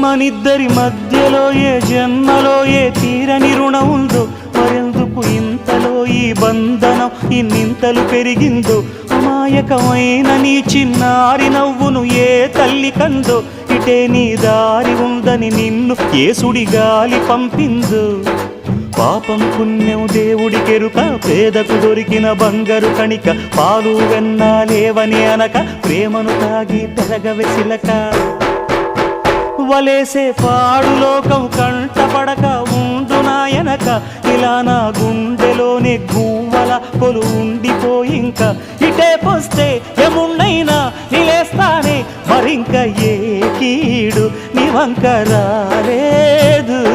మనిద్దరి మధ్యలో ఏ జన్మలో ఏ తీరని రుణం ఉందో మరెందుకు ఇంతలో ఈ బంధనం ఇన్నింతలు పెరిగిందో? అమాయకమైన నీ చిన్నారి నవ్వును ఏ తల్లి కందో? ఇటే నీ దారి ఉందని నిన్ను ఏసుడి గాలి పంపిందో? పాపం పుణ్యం దేవుడి కెరుక పేదకు దొరికిన బంగారు కణిక పాలు వెన్నా లేవని అనక ప్రేమను తాగి పెరగవెసిలక వలేసే పాడు లోకం కంటపడక ఉండు నాయనక. ఇలా నా గుండెలోనే గువ్వల కొలు ఉండిపోయింక ఇటే పోస్తే ఎమున్నైనా నిలేస్తానే. మరింక ఏ కీడు నీ వంక రాలేదు.